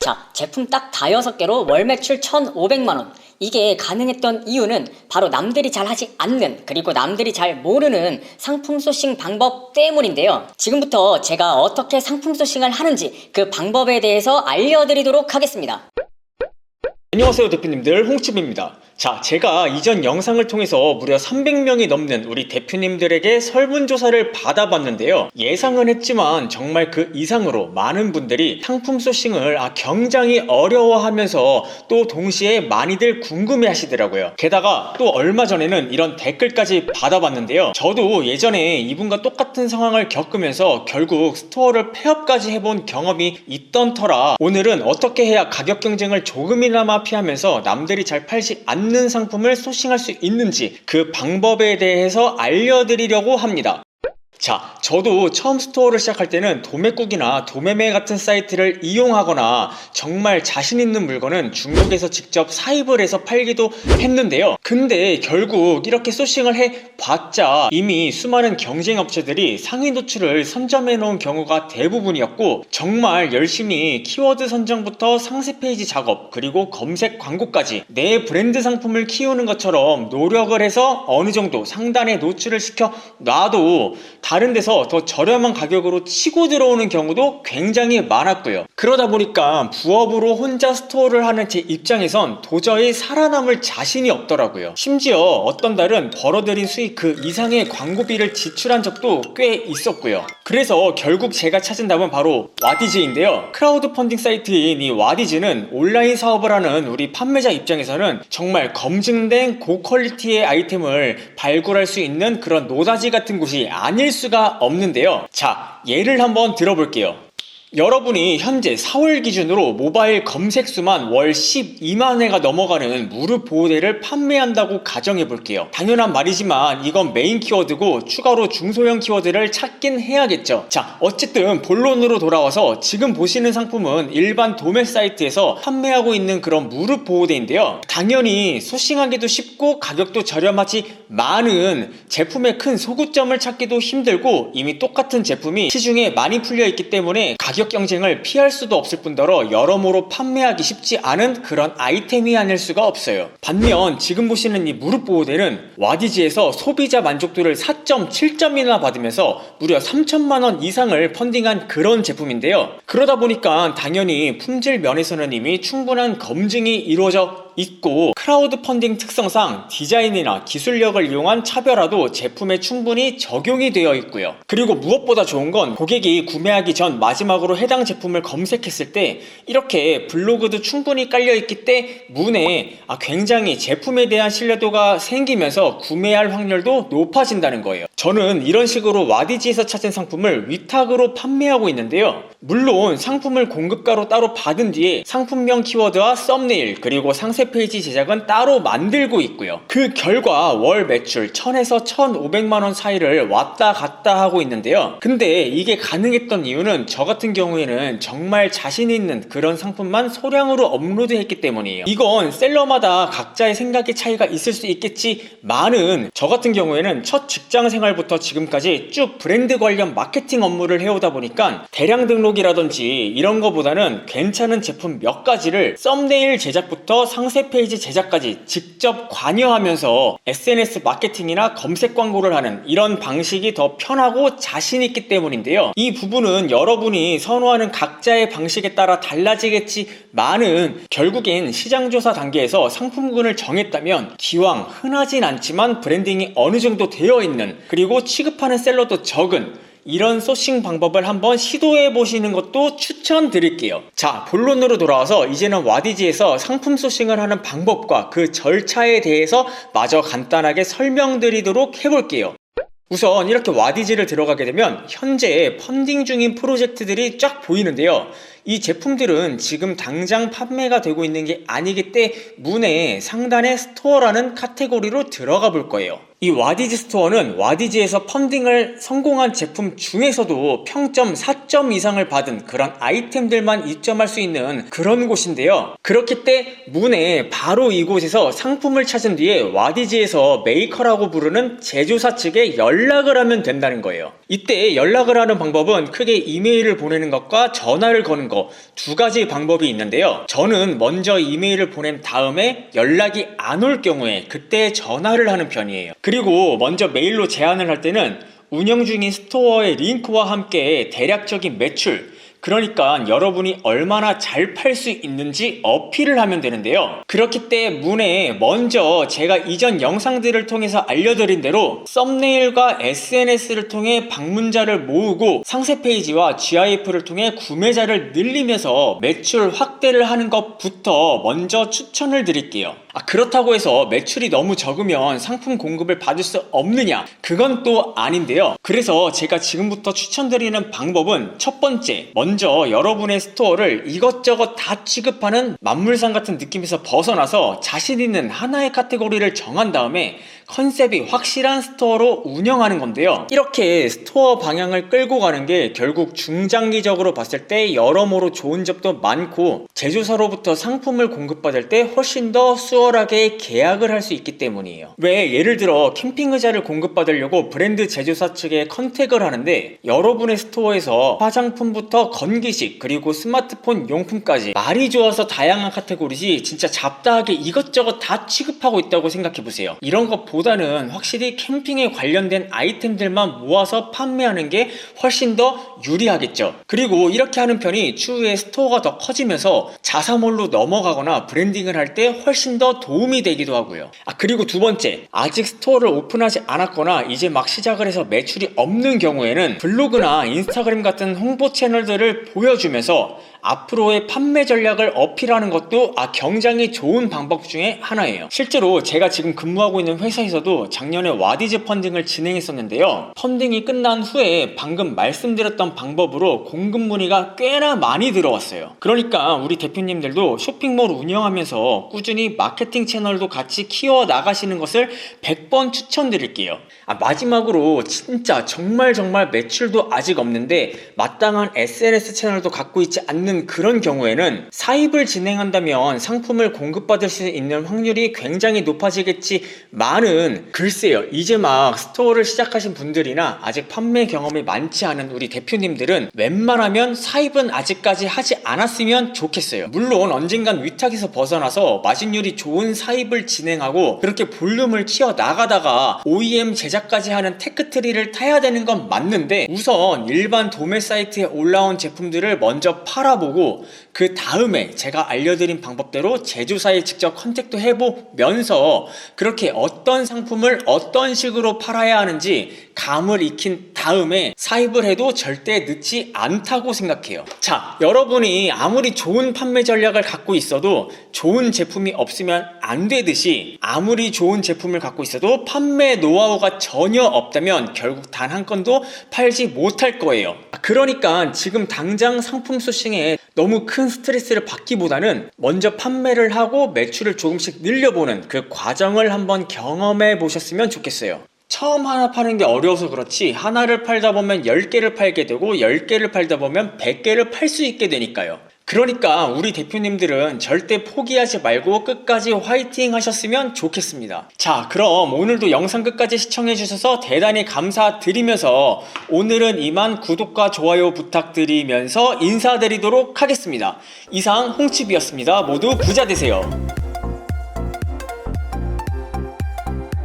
자, 제품 딱 다 여섯 개로 월 매출 1,500만원. 이게 가능했던 이유는 바로 남들이 잘 하지 않는 그리고 남들이 잘 모르는 상품 소싱 방법 때문인데요. 지금부터 제가 어떻게 상품 소싱을 하는지 그 방법에 대해서 알려드리도록 하겠습니다. 안녕하세요 대표님들 홍치입니다 자 제가 이전 영상을 통해서 무려 300명이 넘는 우리 대표님들에게 설문조사를 받아봤는데요. 예상은 했지만 정말 그 이상으로 많은 분들이 상품 소싱을 아, 굉장히 어려워하면서 또 동시에 많이들 궁금해 하시더라고요. 게다가 또 얼마 전에는 이런 댓글까지 받아봤는데요. 저도 예전에 이분과 똑같은 상황을 겪으면서 결국 스토어를 폐업까지 해본 경험이 있던 터라 오늘은 어떻게 해야 가격 경쟁을 조금이나마 피하면서 남들이 잘 팔지 않는 상품을 소싱할 수 있는지 그 방법에 대해서 알려드리려고 합니다. 자, 저도 처음 스토어를 시작할 때는 도매국이나 도매매 같은 사이트를 이용하거나 정말 자신 있는 물건은 중국에서 직접 사입을 해서 팔기도 했는데요. 근데 결국 이렇게 소싱을 해 봤자 이미 수많은 경쟁 업체들이 상위 노출을 선점해 놓은 경우가 대부분이었고 정말 열심히 키워드 선정부터 상세 페이지 작업 그리고 검색 광고까지 내 브랜드 상품을 키우는 것처럼 노력을 해서 어느 정도 상단에 노출을 시켜 놔도 다른 데서 더 저렴한 가격으로 치고 들어오는 경우도 굉장히 많았고요. 그러다 보니까 부업으로 혼자 스토어를 하는 제 입장에선 도저히 살아남을 자신이 없더라고요. 심지어 어떤 달은 벌어들인 수익 그 이상의 광고비를 지출한 적도 꽤 있었고요. 그래서 결국 제가 찾은 답은 바로 와디즈인데요. 크라우드 펀딩 사이트인 이 와디즈는 온라인 사업을 하는 우리 판매자 입장에서는 정말 검증된 고퀄리티의 아이템을 발굴할 수 있는 그런 노다지 같은 곳이 아닐 수가 없는데요. 자, 예를 한번 들어볼게요. 여러분이 현재 4월 기준으로 모바일 검색 수만 월 12만 회가 넘어가는 무릎 보호대를 판매한다고 가정해 볼게요. 당연한 말이지만 이건 메인 키워드고 추가로 중소형 키워드를 찾긴 해야겠죠. 자, 어쨌든 본론으로 돌아와서 지금 보시는 상품은 일반 도매 사이트에서 판매하고 있는 그런 무릎 보호대인데요. 당연히 소싱하기도 쉽고 가격도 저렴하지만은 제품의 큰 소구점을 찾기도 힘들고 이미 똑같은 제품이 시중에 많이 풀려 있기 때문에 가격 경쟁을 피할 수도 없을 뿐더러 여러모로 판매하기 쉽지 않은 그런 아이템이 아닐 수가 없어요. 반면 지금 보시는 이 무릎 보호대는 와디즈에서 소비자 만족도를 4.7점이나 받으면서 무려 3천만 원 이상을 펀딩한 그런 제품인데요. 그러다 보니까 당연히 품질 면에서는 이미 충분한 검증이 이루어져 있고 크라우드 펀딩 특성상 디자인이나 기술력을 이용한 차별화도 제품에 충분히 적용이 되어 있고요. 그리고 무엇보다 좋은 건 고객이 구매하기 전 마지막으로 해당 제품을 검색했을 때 이렇게 블로그도 충분히 깔려 있기 때 문에 아, 굉장히 제품에 대한 신뢰도가 생기면서 구매할 확률도 높아진다는 거예요. 저는 이런 식으로 와디지에서 찾은 상품을 위탁으로 판매하고 있는데요. 물론 상품을 공급가로 따로 받은 뒤에 상품명 키워드와 썸네일 그리고 상세 페이지 제작은 따로 만들고 있고요. 그 결과 월 매출 1000에서 1500만 원 사이를 왔다 갔다 하고 있는데요. 근데 이게 가능했던 이유는 저 같은 경우에는 정말 자신 있는 그런 상품만 소량으로 업로드했기 때문이에요. 이건 셀러마다 각자의 생각의 차이가 있을 수 있겠지만은 저 같은 경우에는 첫 직장 생활부터 지금까지 쭉 브랜드 관련 마케팅 업무를 해오다 보니까 대량 등록이라든지 이런 거보다는 괜찮은 제품 몇 가지를 썸네일 제작부터 상세 페이지 제작까지 직접 관여하면서 SNS 마케팅이나 검색 광고를 하는 이런 방식이 더 편하고 자신 있기 때문인데요. 이 부분은 여러분이 선호하는 각자의 방식에 따라 달라지겠지만은 결국엔 시장조사 단계에서 상품군을 정했다면 기왕 흔하진 않지만 브랜딩이 어느 정도 되어 있는 그리고 취급하는 셀러도 적은 이런 소싱 방법을 한번 시도해 보시는 것도 추천드릴게요. 자, 본론으로 돌아와서 이제는 와디지에서 상품 소싱을 하는 방법과 그 절차에 대해서 마저 간단하게 설명드리도록 해볼게요. 우선 이렇게 와디지를 들어가게 되면 현재 펀딩 중인 프로젝트들이 쫙 보이는데요. 이 제품들은 지금 당장 판매가 되고 있는 게 아니기 때문에 상단에 스토어라는 카테고리로 들어가 볼 거예요. 이 와디즈 스토어는 와디즈에서 펀딩을 성공한 제품 중에서도 평점 4점 이상을 받은 그런 아이템들만 입점할 수 있는 그런 곳인데요. 그렇기 때 문에 바로 이곳에서 상품을 찾은 뒤에 와디즈에서 메이커라고 부르는 제조사 측에 연락을 하면 된다는 거예요. 이때 연락을 하는 방법은 크게 이메일을 보내는 것과 전화를 거는 것 두 가지 방법이 있는데요. 저는 먼저 이메일을 보낸 다음에 연락이 안 올 경우에 그때 전화를 하는 편이에요. 그리고 먼저 메일로 제안을 할 때는 운영 중인 스토어의 링크와 함께 대략적인 매출, 그러니까 여러분이 얼마나 잘 팔 수 있는지 어필을 하면 되는데요. 그렇기 때문에 먼저 제가 이전 영상들을 통해서 알려드린 대로 썸네일과 SNS를 통해 방문자를 모으고 상세 페이지와 GIF를 통해 구매자를 늘리면서 매출 확대를 하는 것부터 먼저 추천을 드릴게요. 아, 그렇다고 해서 매출이 너무 적으면 상품 공급을 받을 수 없느냐? 그건 또 아닌데요. 그래서 제가 지금부터 추천드리는 방법은 첫 번째, 먼저 여러분의 스토어를 이것저것 다 취급하는 만물상 같은 느낌에서 벗어나서 자신 있는 하나의 카테고리를 정한 다음에 컨셉이 확실한 스토어로 운영하는 건데요. 이렇게 스토어 방향을 끌고 가는 게 결국 중장기적으로 봤을 때 여러모로 좋은 점도 많고 제조사로부터 상품을 공급받을 때 훨씬 더 수월하게 계약을 할 수 있기 때문이에요. 왜 예를 들어 캠핑 의자를 공급받으려고 브랜드 제조사 측에 컨택을 하는데 여러분의 스토어에서 화장품부터 건기식 그리고 스마트폰 용품까지 말이 좋아서 다양한 카테고리지 진짜 잡다하게 이것저것 다 취급하고 있다고 생각해 보세요. 이런 것 보다는 확실히 캠핑에 관련된 아이템들만 모아서 판매하는 게 훨씬 더 유리하겠죠. 그리고 이렇게 하는 편이 추후에 스토어가 더 커지면서 자사몰로 넘어가거나 브랜딩을 할 때 훨씬 더 도움이 되기도 하고요. 아 그리고 두 번째 아직 스토어를 오픈하지 않았거나 이제 막 시작을 해서 매출이 없는 경우에는 블로그나 인스타그램 같은 홍보 채널들을 보여주면서 앞으로의 판매 전략을 어필하는 것도 아 굉장히 좋은 방법 중에 하나예요. 실제로 제가 지금 근무하고 있는 회사에서도 작년에 와디즈 펀딩을 진행했었는데요. 펀딩이 끝난 후에 방금 말씀드렸던 방법으로 공급 문의가 꽤나 많이 들어왔어요. 그러니까 우리 대표님들도 쇼핑몰 운영하면서 꾸준히 마케팅 채널도 같이 키워 나가시는 것을 100번 추천드릴게요. 아, 마지막으로 진짜 정말 정말 매출도 아직 없는데 마땅한 SNS 채널도 갖고 있지 않는 그런 경우에는 사입을 진행한다면 상품을 공급받을 수 있는 확률이 굉장히 높아지겠지만은 글쎄요. 이제 막 스토어를 시작하신 분들이나 아직 판매 경험이 많지 않은 우리 대표님들은 웬만하면 사입은 아직까지 하지 않았으면 좋겠어요. 물론 언젠간 위탁에서 벗어나서 마진율이 좋은 사입을 진행하고 그렇게 볼륨을 키워 나가다가 OEM 제작까지 하는 테크트리를 타야 되는 건 맞는데 우선 일반 도매 사이트에 올라온 제품들을 먼저 팔아보 고 그 다음에 제가 알려드린 방법대로 제조사에 직접 컨택도 해보면서 그렇게 어떤 상품을 어떤 식으로 팔아야 하는지 감을 익힌 다음에 사입을 해도 절대 늦지 않다고 생각해요. 자, 여러분이 아무리 좋은 판매 전략을 갖고 있어도 좋은 제품이 없으면 안 되듯이 아무리 좋은 제품을 갖고 있어도 판매 노하우가 전혀 없다면 결국 단 한 건도 팔지 못할 거예요. 그러니까 지금 당장 상품 소싱에 너무 큰 스트레스를 받기보다는 먼저 판매를 하고 매출을 조금씩 늘려보는 그 과정을 한번 경험해 보셨으면 좋겠어요. 처음 하나 파는 게 어려워서 그렇지 하나를 팔다 보면 10개를 팔게 되고 10개를 팔다 보면 100개를 팔 수 있게 되니까요. 그러니까 우리 대표님들은 절대 포기하지 말고 끝까지 화이팅 하셨으면 좋겠습니다. 자, 그럼 오늘도 영상 끝까지 시청해 주셔서 대단히 감사드리면서 오늘은 이만 구독과 좋아요 부탁드리면서 인사드리도록 하겠습니다. 이상 홍치비였습니다. 모두 부자 되세요.